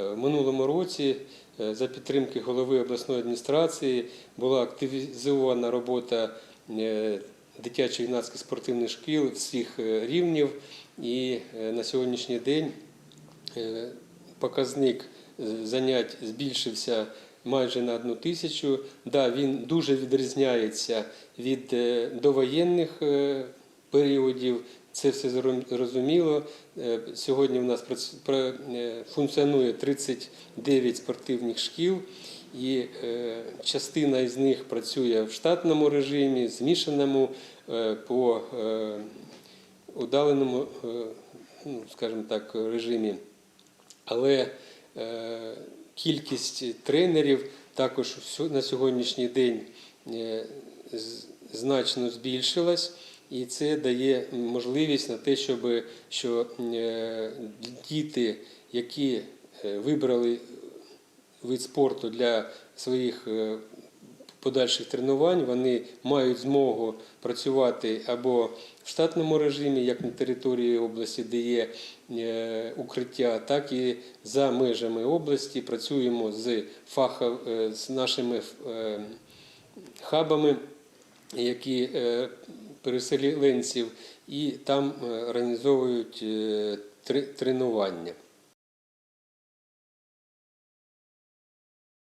Е, В минулому році е, за підтримки голови обласної адміністрації була активізована робота е, дитячо-юнацьких спортивних шкіл всіх рівнів. І на сьогоднішній день показник занять збільшився майже на одну тисячу. Да, він дуже відрізняється від довоєнних періодів. Це все зрозуміло. Е, Сьогодні в нас е, функціонує 39 спортивних шкіл, і е, частина із них працює в штатному режимі, змішаному по удаленому, ну, скажімо так, режимі. Але кількість тренерів також на сьогоднішній день значно збільшилась, і це дає можливість на те, щоб що е, діти, які е, вибрали вид спорту для своїх е, подальших тренувань, вони мають змогу працювати або в штатному режимі, як на території області, де є укриття, так і за межами області. Працюємо з фахов, з нашими хабами, які е, переселенців, і там е, організовують е, тренування.